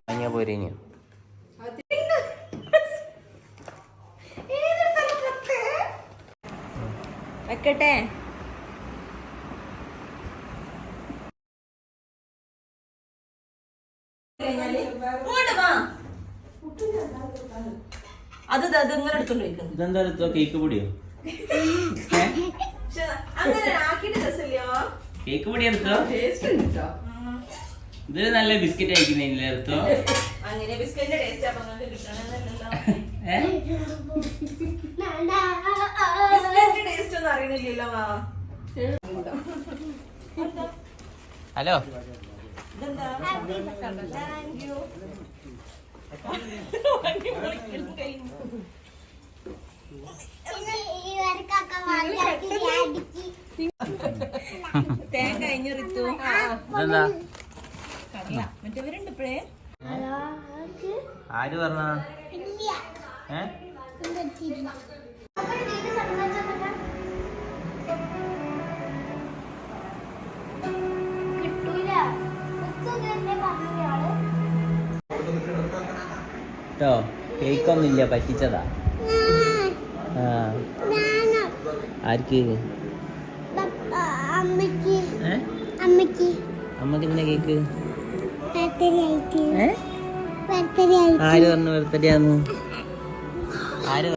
വാങ്ങിയാ പോരെ വെക്കട്ടെ. അത് ദാ ഇത് ഇങ്ങനെ എടുത്തോണ്ട് പോയിക്കുന്നു ഇതെന്താ എടുത്തോ കേക്ക് പൊടിയോ? അങ്ങനെ ആക്കിയിട്ട് കേക്ക് പൊടി എടുത്തോ ഇത് നല്ല ബിസ്ക്കറ്റ് അയക്കുന്നതിൽ എടുത്തോ അങ്ങനെ ബിസ്ക്കറ്റിന്റെ ടേസ്റ്റ് അപ്പൊ നിങ്ങൾക്ക് കിട്ടണമെന്നല്ലോ ബിസ്ക്കറ്റിന്റെ ടേസ്റ്റ് ഒന്നും അറിയണില്ലല്ലോ മാ. ഹലോ. തേങ്ങ കഴിഞ്ഞു റിത്തു. ഇതെന്താ? മറ്റവരുണ്ട് ഇപ്പഴേ. ആര് പറഞ്ഞ? കേട്ടോ കേക്ക് ഒന്നുമില്ല പറ്റിച്ചതാ ആർക്ക്? അമ്മയ്ക്ക് ഏ? അമ്മയ്ക്ക് അമ്മയ്ക്ക് പിന്നെ കേക്ക്? ആര് പറഞ്ഞു ബർത്ത്ഡേ ആന്ന്? ആര്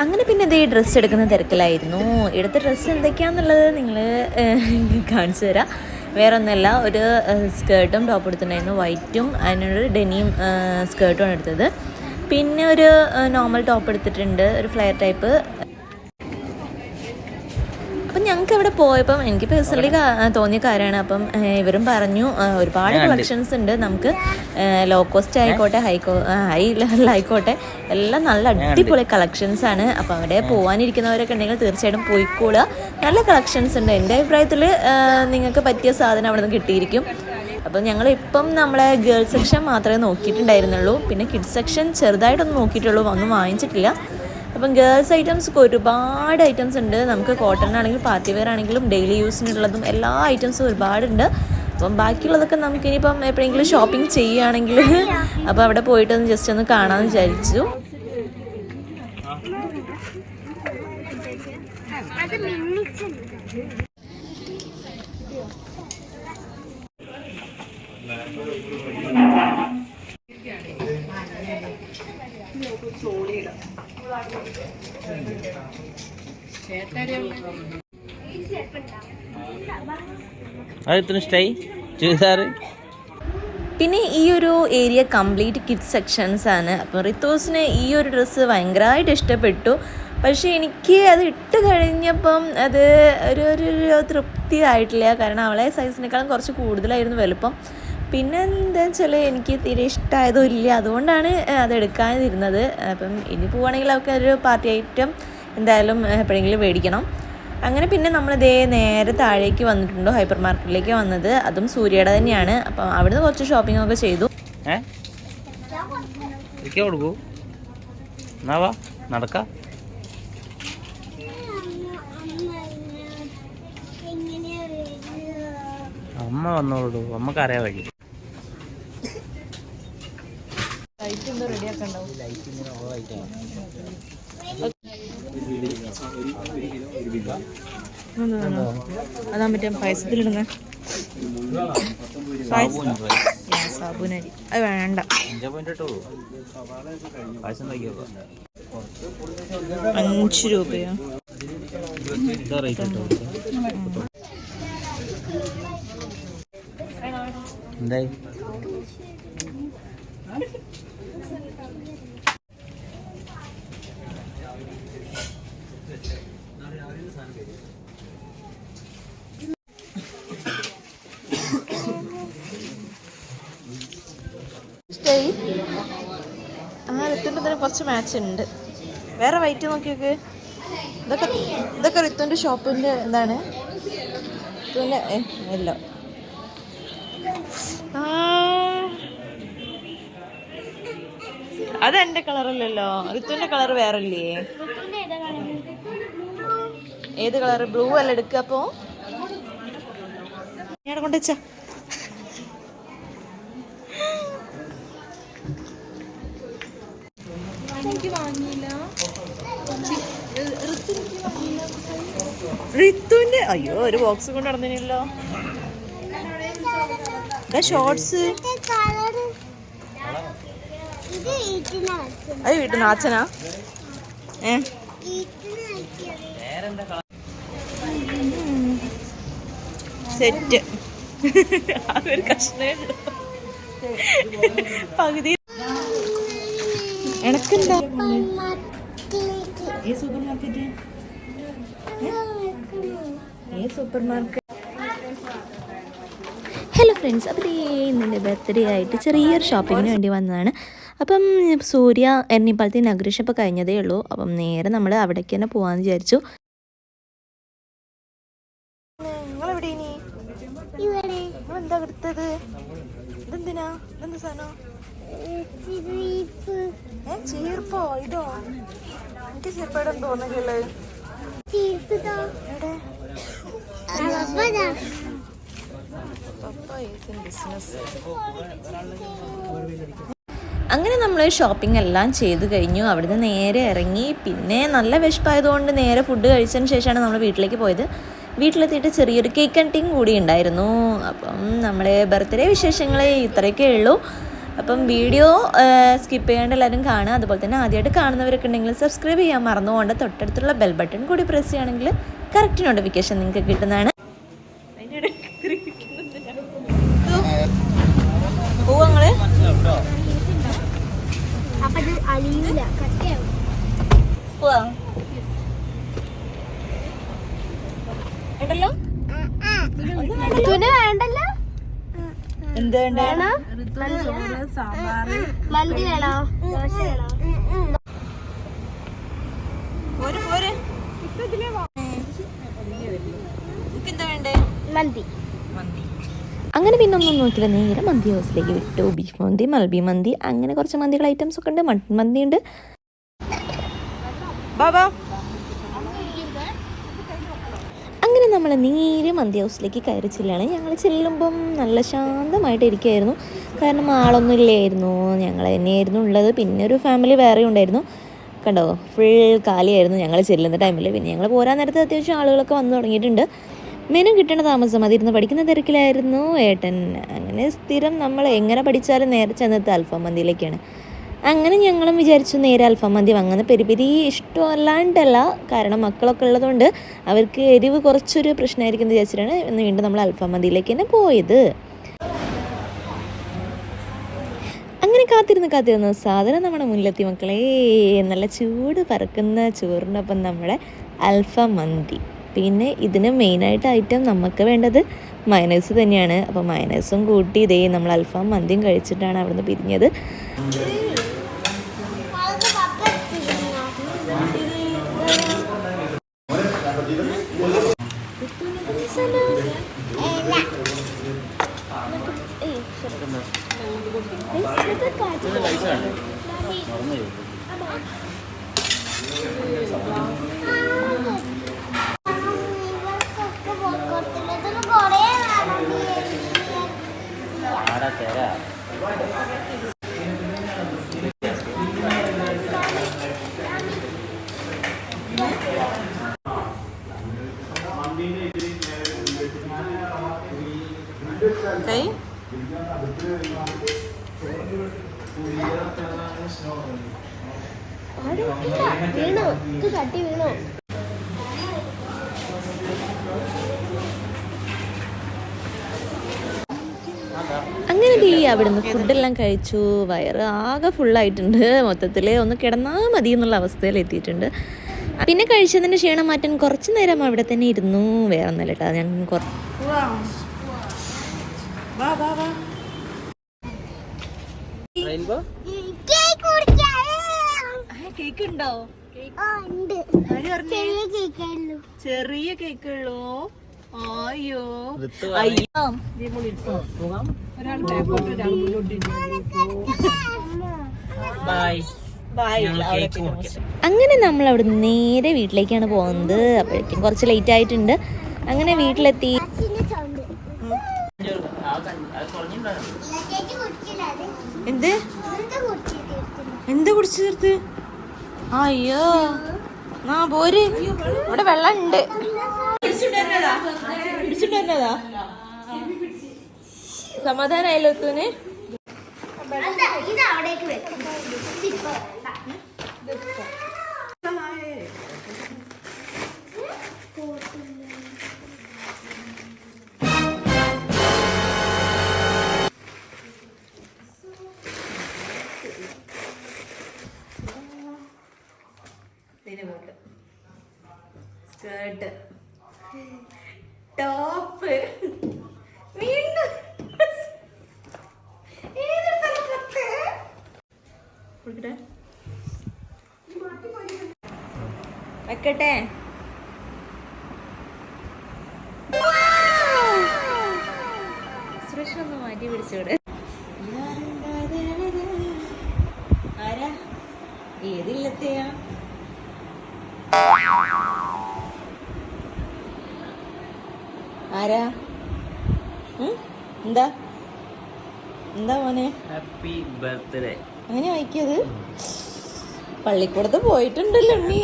അങ്ങനെ പിന്നെ ഇതേ ഡ്രസ്സ് എടുക്കുന്ന തിരക്കിലായിരുന്നു. എടുത്ത ഡ്രസ്സ് എന്തൊക്കെയാണെന്നുള്ളത് നിങ്ങൾ കാണിച്ചു തരാം. വേറെ ഒന്നുമല്ല ഒരു സ്കേർട്ടും ടോപ്പ് എടുത്തിട്ടുണ്ടായിരുന്നു. വൈറ്റും അതിനൊരു ഡെനിയും സ്കേർട്ടുമാണ് എടുത്തത്. പിന്നെ ഒരു നോർമൽ ടോപ്പ് എടുത്തിട്ടുണ്ട്. ഒരു ഫ്ലെയർ ടൈപ്പ് അപ്പം ഞങ്ങൾക്ക് അവിടെ പോയപ്പം എനിക്ക് പേഴ്സണലി തോന്നിയ കാര്യമാണ്. അപ്പം ഇവരും പറഞ്ഞു ഒരുപാട് കളക്ഷൻസ് ഉണ്ട്. നമുക്ക് ലോ കോസ്റ്റ് ആയിക്കോട്ടെ ഹൈ കോ ഹൈ ലെവലായിക്കോട്ടെ എല്ലാം നല്ല അടിപൊളി കളക്ഷൻസ് ആണ്. അപ്പം അവിടെ പോകാനിരിക്കുന്നവരൊക്കെ ഉണ്ടെങ്കിൽ തീർച്ചയായിട്ടും പോയിക്കോളുക നല്ല കളക്ഷൻസ് ഉണ്ട്. എന്റെ അഭിപ്രായത്തിൽ നിങ്ങൾക്ക് പറ്റിയ സാധനം അവിടെ നിന്ന് കിട്ടിയിരിക്കും. അപ്പം ഞങ്ങൾ ഇപ്പം നമ്മളെ ഗേൾസ് സെക്ഷൻ മാത്രമേ നോക്കിയിട്ടുണ്ടായിരുന്നുള്ളൂ. പിന്നെ കിഡ്സ് സെക്ഷൻ ചെറുതായിട്ടൊന്നും നോക്കിയിട്ടുള്ളൂ. ഒന്നും വാങ്ങിച്ചിട്ടില്ല. അപ്പം ഗേൾസ് ഐറ്റംസൊക്കെ ഒരുപാട് ഐറ്റംസ് ഉണ്ട്. നമുക്ക് കോട്ടൺ ആണെങ്കിലും പാർട്ടി വെയർ ആണെങ്കിലും ഡെയിലി യൂസിനുള്ളതും എല്ലാ ഐറ്റംസും ഒരുപാടുണ്ട്. അപ്പം ബാക്കിയുള്ളതൊക്കെ നമുക്ക് ഇനിയിപ്പം എപ്പോഴെങ്കിലും ഷോപ്പിംഗ് ചെയ്യുകയാണെങ്കിൽ അപ്പോൾ അവിടെ പോയിട്ടൊന്ന് ജസ്റ്റ് ഒന്ന് കാണാമെന്ന് വിചാരിച്ചു. പിന്നെ ഈ ഒരു ഏരിയ കംപ്ലീറ്റ് കിഡ്സ് സെക്ഷൻസ് ആണ്. അപ്പോൾ റിത്തോസിന് ഈ ഒരു ഡ്രസ്സ് ഭയങ്കരമായിട്ട് ഇഷ്ടപ്പെട്ടു. പക്ഷേ എനിക്ക് അത് ഇട്ട് കഴിഞ്ഞപ്പം അത് ഒരു ഒരു തൃപ്തി ആയിട്ടില്ല കാരണം അവളെ സൈസിനേക്കാളും കുറച്ച് കൂടുതലായിരുന്നു വലുപ്പം. പിന്നെ എന്താ വെച്ചാൽ എനിക്ക് തീരെ ഇഷ്ടമായതും ഇല്ല. അതുകൊണ്ടാണ് അത് എടുക്കാതിരുന്നത് അപ്പം ഇനി പോവുകയാണെങ്കിൽ അവർക്ക് ഒരു പാർട്ടി ഐറ്റം എന്തായാലും എപ്പോഴെങ്കിലും മേടിക്കണം. അങ്ങനെ പിന്നെ നമ്മൾ ദേ നേരെ താഴേക്ക് വന്നിട്ടുണ്ട്? ഹൈപ്പർ മാർക്കറ്റിലേക്ക് വന്നത്. അതും സൂര്യയുടെ തന്നെയാണ്. അപ്പം അവിടുന്ന് കുറച്ച് ഷോപ്പിംഗ് ഒക്കെ ചെയ്തു. കൊടുക്കൂ നടക്കാം? അമ്മ വന്നോളൂ. അമ്മയ്ക്ക് അറിയാൻ വഴി അതാ മറ്റേ പായസത്തിലിടുന്ന സാബുനരി അത് വേണ്ട അഞ്ചേ പോയിന്റ് ഇട്ടോ പായസം. ഉണ്ടാക്കിയോ അഞ്ച് രൂപയോ എന്താ റേറ്റ് ഇട്ടോ എന്തായി ഇഷ്ടമായി ആ ഋത്തുന്റെ തന്നെ കുറച്ച് മാച്ച് ഉണ്ട്. വേറെ വൈറ്റ് നോക്കിയൊക്കെ. നോക്ക് ഇതൊക്കെ ഇതൊക്കെ റിത്തുവിന്റെ ഷോപ്പിന്റെ എന്താണ് റിത്തുവിന്റെ എല്ലോ അതെന്റെ കളറല്ലല്ലോ ഋത്തുവിന്റെ കളർ വേറെ ഇല്ലേ ഏത് കളർ ബ്ലൂ അല്ല എടുക്കുക അപ്പോ. കൊണ്ടുവച്ച. ഋത്തുവിന്റെ അയ്യോ ഒരു ബോക്സ് കൊണ്ട് നടന്നില്ലല്ലോ. ഷോർട്സ് അയ്യോ വീട്ടിൽ നാച്ചനാ ഏ? ഈറ്റിന് വെച്ചത് സെറ്റ്. അതൊരു കഷ്ണേ പകുതി. എനക്കെന്താ? A super market a super market hello friends അപ്പോൾ ഇന്നെ ബർത്ത്ഡേ ആയിട്ട് ചെറിയൊരു ഷോപ്പിങ്ങിന് വേണ്ടി വന്നതാണ്. അപ്പം സൂര്യ എണ്ണിപ്പാലത്തെ നഗരീഷ് ഇപ്പോൾ കഴിഞ്ഞതേ ഉള്ളൂ. അപ്പം നേരെ നമ്മൾ അവിടേക്ക് തന്നെ പോകാമെന്ന് വിചാരിച്ചു. ചീർപ്പോ? ഇതോ? എനിക്ക് ചെറുപ്പം തോന്നുന്നില്ലല്ലോ അങ്ങനെ നമ്മൾ ഷോപ്പിംഗ് എല്ലാം ചെയ്തു കഴിഞ്ഞു. അവിടുന്ന് നേരെ ഇറങ്ങി. പിന്നെ നല്ല വിശപ്പായതുകൊണ്ട് നേരെ ഫുഡ് കഴിച്ചതിന് ശേഷമാണ് നമ്മൾ വീട്ടിലേക്ക് പോയത്. വീട്ടിലെത്തിയിട്ട് ചെറിയൊരു കേക്ക് കട്ടിങ് കൂടി ഉണ്ടായിരുന്നു. അപ്പം നമ്മുടെ ബർത്ത്ഡേ വിശേഷങ്ങൾ ഇത്രയൊക്കെ ഉള്ളൂ. അപ്പം വീഡിയോ സ്കിപ്പ് ചെയ്യാണ്ട് എല്ലാവരും കാണുക. അതുപോലെ തന്നെ ആദ്യമായിട്ട് കാണുന്നവരൊക്കെ ഉണ്ടെങ്കിൽ സബ്സ്ക്രൈബ് ചെയ്യാൻ മറന്നുകൊണ്ട് തൊട്ടടുത്തുള്ള ബെൽ ബട്ടൺ കൂടി പ്രസ് ചെയ്യുകയാണെങ്കിൽ കറക്റ്റ് നോട്ടിഫിക്കേഷൻ നിങ്ങൾക്ക് കിട്ടുന്നതാണ്. പോവങ്ങൾ? അപ്പൊ ഇത് മന്തി വേണോ ദോശ വേണോ പോര് പോര് എന്താ മന്തി. അങ്ങനെ പിന്നെ ഒന്നും നോക്കില്ല. നേരെ മന്തി ഹൗസിലേക്ക് വിട്ടു. ബീഫ് മന്തി മൽബി മന്തി അങ്ങനെ കുറച്ച് മന്തികൾ ഐറ്റംസ് ഒക്കെ ഉണ്ട്. മട്ടൻ മന്തി ഉണ്ട്. ബാബാ. അങ്ങനെ നമ്മൾ നേരെ മന്തി ഹൗസിലേക്ക് കയറി ചെല്ലുകയാണ്. ഞങ്ങൾ ചെല്ലുമ്പം നല്ല ശാന്തമായിട്ട് ഇരിക്കുമായിരുന്നു കാരണം ആളൊന്നും ഇല്ലായിരുന്നു. ഞങ്ങൾ തന്നെയായിരുന്നു ഉള്ളത്. പിന്നെ ഒരു ഫാമിലി വേറെ ഉണ്ടായിരുന്നു. കണ്ടോ? ഫുൾ കാലിയായിരുന്നു ഞങ്ങൾ ചെല്ലുന്ന ടൈമിൽ പിന്നെ ഞങ്ങൾ പോരാൻ നേരത്ത് അത്യാവശ്യം ആളുകളൊക്കെ വന്നു തുടങ്ങിയിട്ടുണ്ട്. മെനു കിട്ടണ താമസം അതിരുന്ന് പഠിക്കുന്ന തിരക്കിലായിരുന്നു. ഏട്ടൻ അങ്ങനെ സ്ഥിരം നമ്മൾ എങ്ങനെ പഠിച്ചാലും നേരെ ചെന്നത് അൽഫാം മന്തിയിലേക്കാണ് അങ്ങനെ ഞങ്ങളും വിചാരിച്ചു നേരെ അൽഫാം മന്തി വാങ്ങുന്ന. പെരി പെരി ഇഷ്ടമല്ലാണ്ടല്ല. കാരണം മക്കളൊക്കെ ഉള്ളതുകൊണ്ട് അവർക്ക് എരിവ് കുറച്ചൊരു പ്രശ്നമായിരിക്കും എന്ന് വിചാരിച്ചിട്ടാണ് വീണ്ടും നമ്മൾ അൽഫാം മന്തിയിലേക്ക് തന്നെ പോയത് അങ്ങനെ കാത്തിരുന്ന് കാത്തിരുന്ന് സാധനം നമ്മുടെ മുന്നിലെത്തി മക്കളെ. നല്ല ചൂട് പറക്കുന്ന ചോറിനൊപ്പം നമ്മുടെ അൽഫ മന്തി. പിന്നെ ഇതിന് മെയിനായിട്ട് ഐറ്റം നമുക്ക് വേണ്ടത് മയനൈസ് തന്നെയാണ്. അപ്പോൾ മയനൈസും കൂട്ടി ഇതേ നമ്മൾ അൽഫാം മന്തിയും കഴിച്ചിട്ടാണ് അവിടുന്ന് പിരിഞ്ഞത്. ആരാ തരാ പാടിയിട്ടില്ല. വീണു അങ്ങനെ അവിടുന്ന് ഫുഡെല്ലാം കഴിച്ചു. വയറ് ആകെ ഫുള്ളായിട്ടുണ്ട് മൊത്തത്തിൽ ഒന്ന് കിടന്നാൽ മതി എന്നുള്ള അവസ്ഥയിൽ എത്തിയിട്ടുണ്ട്. പിന്നെ കഴിച്ചതിന് ക്ഷീണം മാറ്റാൻ കുറച്ച് നേരം അവിടെ തന്നെ ഇരുന്നു. വേറെ ഒന്നല്ല കേട്ടോ. ഞാൻ കുറച്ച് റെയിൻബോ കേക്ക് കുടിക്കാം കേക്ക് ഉണ്ടോ? ചെറിയ കേക്കേ ഉള്ളൂ. ചെറിയ കേക്ക് ഉള്ളൂ? അയ്യോ. അയ്യോ ബൈ അങ്ങനെ നമ്മൾ അവിടെ നേരെ വീട്ടിലേക്കാണ് പോകുന്നത്. അപ്പോഴേക്കും കുറച്ച് ലേറ്റ് ആയിട്ടുണ്ട്. അങ്ങനെ വീട്ടിലെത്തി. എന്ത്? എന്ത് കുടിച്ചു തീർത്ത്? അയ്യോ. ആ പോര്. ഇവിടെ വെള്ളം ഉണ്ട് പിടിച്ചിട്ടുണ്ടായിരുന്നതാ? സമാധാനായല്ലോ എത്തൂന് അല്ല, ഇത് അവിടേക്ക് വെക്കും വെക്കട്ടെ? സുരേഷ് ഒന്ന് മാറ്റി പിടിച്ചോടെ ആരാ? ഏതില്ലത്തെയാ? ആരാ? എന്താ? എന്താ മോനെ? ഹാപ്പി ബർത്ത്ഡേ അങ്ങനെ വായിക്കത് പള്ളിക്കൂടത്ത് പോയിട്ടുണ്ടല്ലോ ഉണ്ണി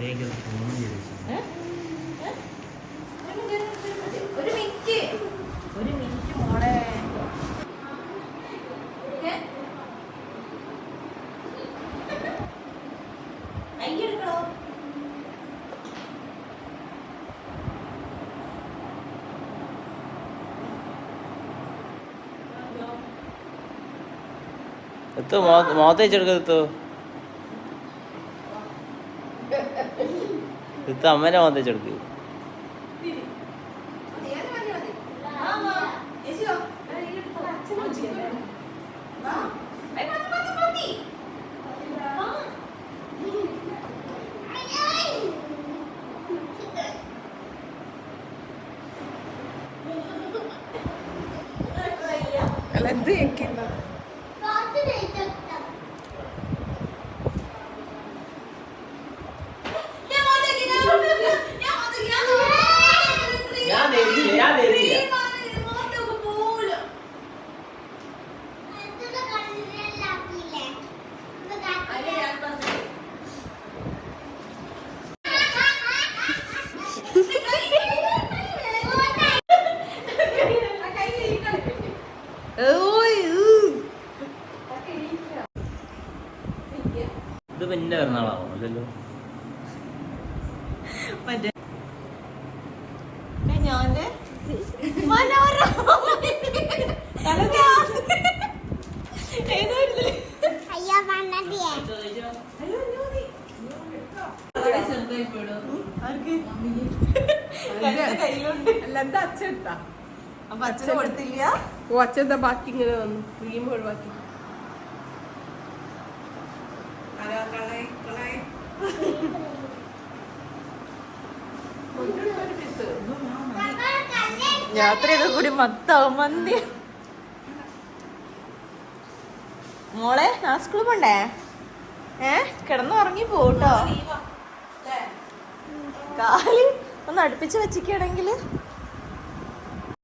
വേഗം ഫോൺ ചെയ്തു ഒരു മിനിറ്റ് ഒരു മിനിറ്റ് മോളെ കയ്യെടുക്കണോ എത്തു മുഖത്ത് വെച്ചെടുക്ക എത്തു എത്തു അമ്മേനെ മുഖത്ത് വെച്ചെടുക്ക് പാത്ത് ഇത് പിന്നെ പിറന്നാളാവോ അല്ലല്ലോ മറ്റേ. ഞാന്റെ അച്ഛന് കൊടുത്തില്ല? ഓ അച്ഛൻ ബാക്കി ഇങ്ങനെ വന്നു? ക്രീം ഒഴിവാക്കി. രാത്രിയൊക്കെ കൂടി മത്താവും മന്തി. മോളെ ആ സ്കൂളിൽ പോണ്ടേ? ഏ കിടന്നുറങ്ങി പോട്ടോ കാലി ഒന്ന് അടുപ്പിച്ച് വെച്ചിക്കുകയാണെങ്കിൽ